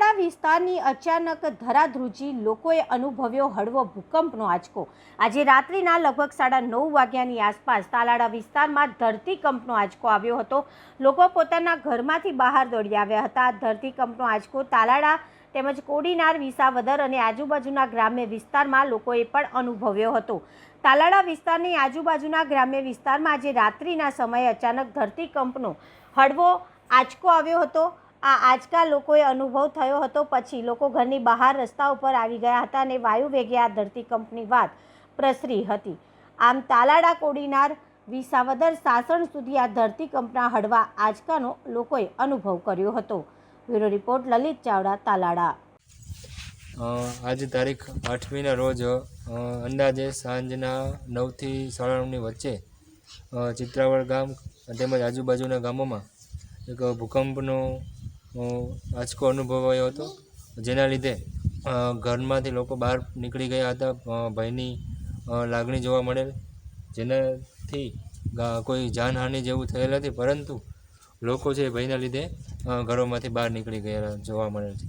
વિસ્તારની અચાનક ધરાધ્રુજી લોકોએ અનુભવ્યો હળવો ભૂકંપનો આંચકો. આજે રાત્રિના લગભગ સાડા નવ વાગ્યાની આસપાસ તાલાળા વિસ્તારમાં ધરતીકંપનો આંચકો આવ્યો હતો. લોકો પોતાના ઘરમાંથી બહાર દોડી આવ્યા હતા. ધરતીકંપનો આંચકો તાલાળા તેમજ કોડીનાર, વિસાવદર અને આજુબાજુના ગ્રામ્ય વિસ્તારમાં લોકોએ પણ અનુભવ્યો હતો. તાલાડા વિસ્તારની આજુબાજુના ગ્રામ્ય વિસ્તારમાં આજે રાત્રિના સમયે અચાનક ધરતીકંપનો હળવો આંચકો આવ્યો હતો. આ આંચકા લોકોએ અનુભવ થયો હતો પછી લોકો ઘરની બહાર રસ્તા ઉપર આવી ગયા હતા અને વાયુવેગે આ ધરતીકંપની વાત પ્રસરી હતી. આમ તાલાડા કોડીનાર વિસાવદર સાસણ સુધી આ ધરતીકંપના હળવા આંચકાનો લોકોએ અનુભવ કર્યો હતો. Bureau report, Lalit Chavda, Talada. આજે તારીખ આઠમીના રોજ અંદાજે સાંજના નવથી સાડા વચ્ચે ચિત્રાવળ ગામ તેમજ આજુબાજુના ગામોમાં એક ભૂકંપનો આંચકો અનુભવાયો હતો. જેના લીધે ઘરમાંથી લોકો બહાર નીકળી ગયા હતા. ભયની લાગણી જોવા મળેલ. જેનાથી કોઈ જાનહાનિ જેવું થયેલ નથી, પરંતુ લોકો છે ભયના લીધે ઘરોમાંથી બહાર નીકળી ગયેલા જોવા મળે છે.